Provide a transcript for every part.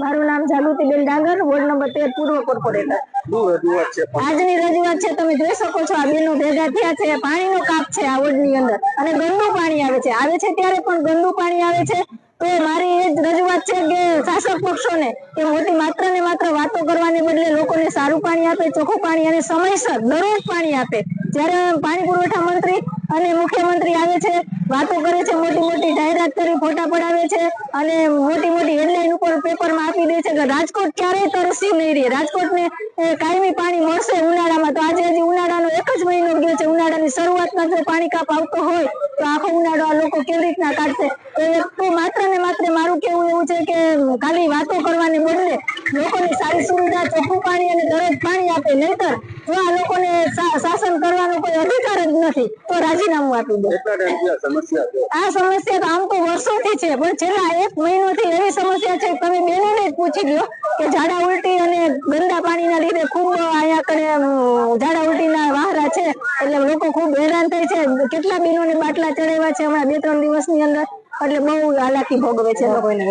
જાગૃતિબેન ડાંગર, ward number તેર, પૂર્વ કોર્પોરેટર. આજની રજૂઆત છે, તમે જોઈ શકો છો, આ બેનો ભેગા થયા છે, પાણીનો કાપ છે આ વોર્ડની અંદર. અને ગંદુ પાણી આવે છે. આવે છે ત્યારે પણ ગંદુ પાણી આવે છે. તો મારી એ જ રજૂઆત છે કે શાસક પક્ષોને કે મોટી માત્ર ને માત્ર વાતો કરવાને બદલે લોકોને સારું પાણી આપે, ચોખ્ખું પાણી અને સમયસર દરરોજ પાણી આપે. જ્યારે પાણી પુરવઠા મંત્રી અને મુખ્યમંત્રી આવે છે, વાતો કરે છે, મોટી મોટી જાહેરાત કરી, ફોટા પડાવે છે અને મોટી મોટી હેડલાઇન ઉપર પેપરમાં આપી દે છે કે રાજકોટ ક્યારેય તરસ્યું નહીં રહે. રાજકોટને કાયમી પાણી મળશે ઉનાળામાં. તો આજે હજી ઉનાળાનો એક જ મહિનો ગયો છે. ઉનાળાની શરૂઆતમાં જો પાણી કાપ આવતો હોય, તો આખો ઉનાળો આ લોકો કેવી રીતના કાઢશે? તો માત્ર ને માત્ર મારું કેવું એવું છે કે ખાલી વાતો કરવાને બદલે લોકોની સારી સુવિધા, ચોખ્ખું પાણી અને દરરોજ પાણી આપે. નહીતર જો આ લોકોને શાસન કરવાનો કોઈ અધિકાર જ નથી. તો રાજીનામું આપી દો. આ સમસ્યા તો આમ તો વર્ષોથી છે પણ છેલ્લા એક મહિનોથી એવી સમસ્યા છે તમે બેનોને જ પૂછી લ્યો કે ઝાડા ઉલટી અને ગંદા પાણીના લીધે ખૂબ અહીંયા કડે ઝાડા ઉલટીના વાહરા છે એટલે લોકો ખૂબ હેરાન થાય છે. કેટલા બેનોને બાટલા ચડાવ્યા છે હમણાં બે ત્રણ દિવસની અંદર? એટલે બહુ હાલાકી ભોગવે છે લોકોને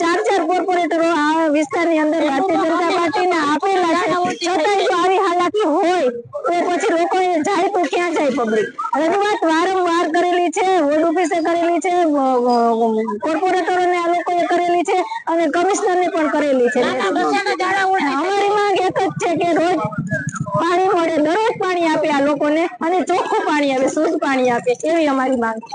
ચાર ચાર કોર્પોરેટરો આ વિસ્તારની અંદર ભારતીય જનતા પાર્ટીના આપેલા છે છતાંય જો આવી હાલાકી હોય તો પછી લોકો જાય તો ક્યાં જાય પબ્લિક રજૂઆત વારંવાર કરેલી છે વોર્ડ ઓફિસે કરેલી છે કોર્પોરેટરોને આ લોકોએ કરેલી છે અને કમિશનરને પણ કરેલી છે. અમારી માંગ એક જ છે કે રોજ પાણી મળે દરરોજ પાણી આપે આ લોકોને અને ચોખ્ખું પાણી આપે શુદ્ધ પાણી આપે એવી અમારી માંગ છે.